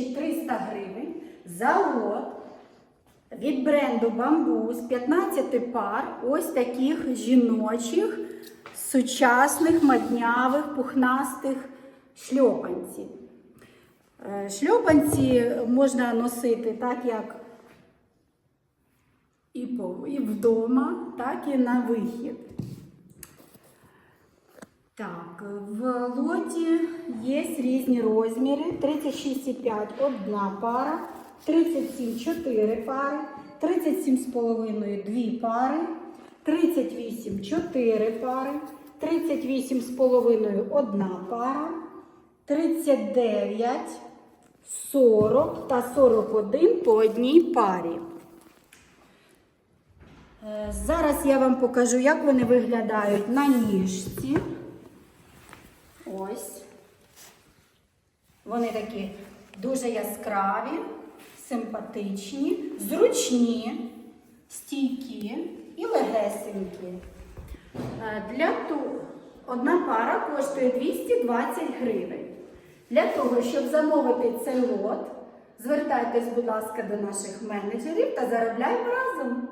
1300 гривень за лот від бренду Бамбус 15 пар ось таких жіночих, сучасних, моднявих, пухнастих шльопанців. Е, Шльопанці можна носити так, як і вдома, так і на вихід. Так, в лоті є різні розміри: 36,5 одна пара, 37 4 пари, 37,5 2 пари, 38 4 пари, 38,5 одна пара, 39, 40 та 41 по одній парі. Е, Зараз я вам покажу, як вони виглядають на ніжці. Ось. Вони такі дуже яскраві, симпатичні, зручні, стійкі і легесенькі. Е, Для. Одна пара коштує 220 гривень. Для того, щоб замовити цей лот, звертайтесь, будь ласка, до наших менеджерів та заробляємо разом.